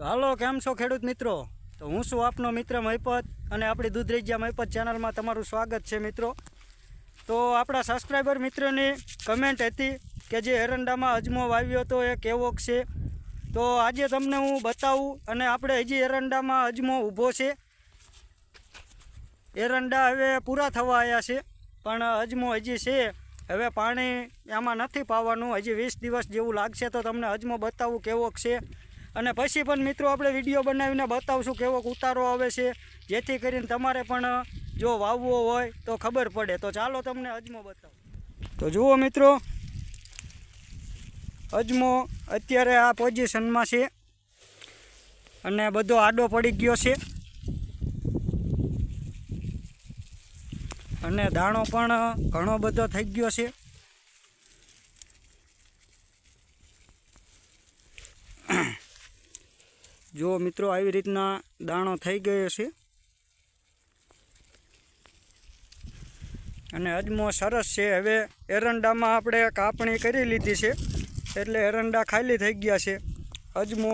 તો હાલો, કેમ છો ખેડૂત મિત્રો? તો હું છું આપનો મિત્ર મહિપત અને આપણી દૂધરેજિયા મહિપત ચેનલમાં તમારું સ્વાગત છે મિત્રો. તો આપણા સબસ્ક્રાઈબર મિત્રોની કમેન્ટ હતી કે જે એરંડામાં અજમો વાવ્યો હતો એ કેવો છે? તો આજે તમને હું બતાવું અને આપણે હજી એરંડામાં અજમો ઊભો છે. એરંડા હવે પૂરા થવા આવ્યા છે, પણ અજમો હજી છે. હવે પાણી એમાં નથી પાવાનું, હજી વીસ દિવસ જેવું લાગશે તો તમને અજમો બતાવું કેવોક છે? અને પછી પણ મિત્રો આપણે વીડિયો બનાવીને બતાવશું કેવો ઉતારો આવે છે. જેથી કરીને તમારે પણ જો વાવવો હોય તો ખબર પડે. તો ચાલો તમને અજમો બતાવો. તો જુઓ મિત્રો, અજમો અત્યારે આ પોઝિશનમાં છે અને બધો આડો પડી ગયો છે. અને દાણો પણ ઘણો બધો થઈ ગયો છે. જો મિત્રો આવી રીતના દાણો થઈ ગયો છે અને અજમો સરસ છે. હવે એરંડામાં આપણે કાપણી કરી લીધી છે એટલે એરંડા ખાલી થઈ ગયા છે. અજમો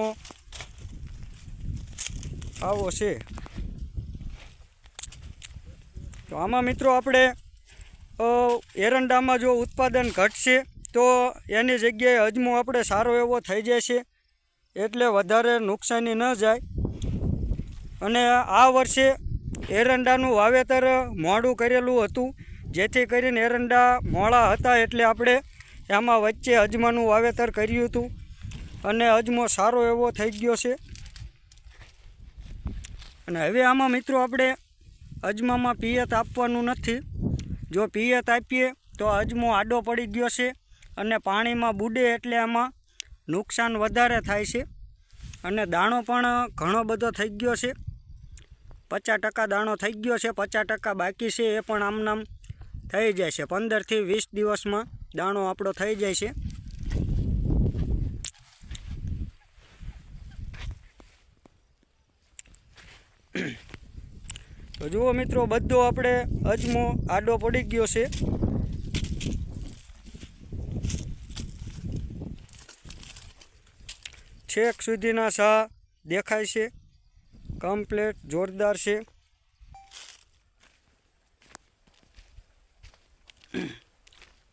આવો છે. તો આમાં મિત્રો આપણે એરંડામાં જો ઉત્પાદન ઘટશે તો એની જગ્યાએ અજમો આપણે સારો એવો થઈ જશે એટલે વધારે નુકસાની ન જાય. અને આ વર્ષે એરંડાનું વાવેતર મોડું કરેલું હતું. જેથી કરીને એરંડા મોડા હતા એટલે આપણે એમાં વચ્ચે અજમાનું વાવેતર કર્યું હતું. અને અજમો સારો એવો થઈ ગયો છે. અને હવે આમાં મિત્રો આપણે અજમામાં પિયત આપવાનું નથી. જો પિયત આપીએ તો અજમો આડો પડી ગયો છે અને પાણીમાં બુડે એટલે આમાં નુકસાન વધારે થાય છે અને દાણો પણ ઘણો બધો થઈ ગયો છે. પચાસ ટકા દાણો થઈ ગયો છે, પચાસ ટકા બાકી છે એ પણ આમનામ થઈ જાય છે. પંદરથી વીસ દિવસમાં દાણો આપણો થઈ જાય છે. તો જુઓ મિત્રો, બધો આપણે અજમો આડો પડી ગયો છે. છેક સુધીના સા દેખાય છે. કમ્પ્લેટ જોરદાર છે.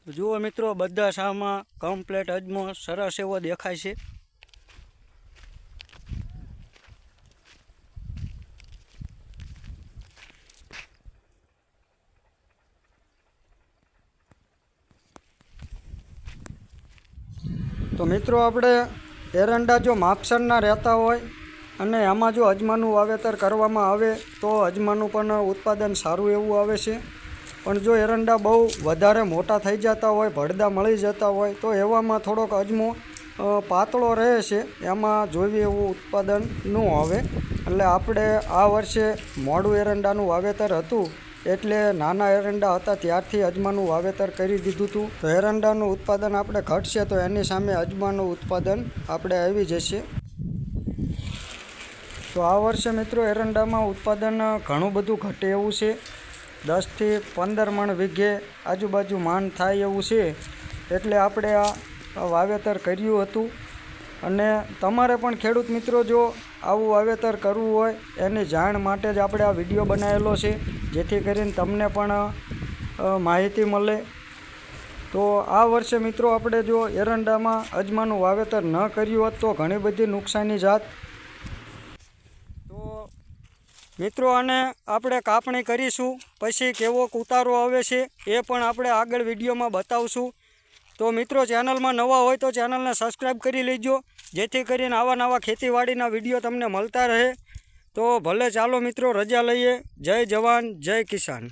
જુઓ મિત્રો, બધા શામાં કમ્પ્લેટ અજમો સરસ એવો દેખાય છે. તો મિત્રો, આપણે એરંડા જો માપસરના રહેતા હોય અને આમાં જો અજમાનું વાવેતર કરવામાં આવે, તો અજમાનું પણ ઉત્પાદન સારું એવું આવે છે. પણ જો એરંડા બહુ વધારે મોટા થઈ જતા હોય, ભડદા મળી જતા હોય, તો એવામાં થોડોક અજમો પાતળો રહે છે. એમાં જોવી એવું ઉત્પાદન ન આવે. એટલે આપણે આ વર્ષે મોડું એરંડાનું વાવેતર હતું. એટલે નાના એરંડા હતા, ત્યારથી અજમાનું વાવેતર કરી દીધું હતું તો એરંડાનું ઉત્પાદન આપણે ઘટશે તો એની સામે અજમાનું ઉત્પાદન આપણે આવી જશે. તો આ વર્ષે મિત્રો એરંડામાં ઉત્પાદન ઘણું બધું ઘટે એવું છે. દસથી પંદર મણ વીઘે આજુબાજુ માન થાય એવું છે. એટલે આપણે આ વાવેતર કર્યું હતું. અને તમારે પણ ખેડૂત મિત્રો જો આવું વાવેતર કરવું હોય, એની જાણ માટે જ આપણે આ વીડિયો બનાવેલો છે. જેથી કરીને તમને પણ માહિતી મળે. તો આ વર્ષે મિત્રો આપણે જો એરંડામાં અજમાનું વાવેતર ન કર્યું હોત, તો ઘણી બધી નુકસાની જાત. તો મિત્રો આને આપણે કાપણી કરીશું, પછી કેવો ઉતારો આવે છે, એ પણ આપણે આગળ વિડીયોમાં બતાવશું. તો મિત્રો ચેનલમાં નવા હોય તો ચેનલને સબસ્ક્રાઈબ કરી લેજો. જેથી કરીને આવા નવા ખેતીવાડીના વીડિયો તમને મળતા રહે. તો ભલે ચાલો મિત્રો, રજા લઈએ. જય જવાન, જય કિસાન.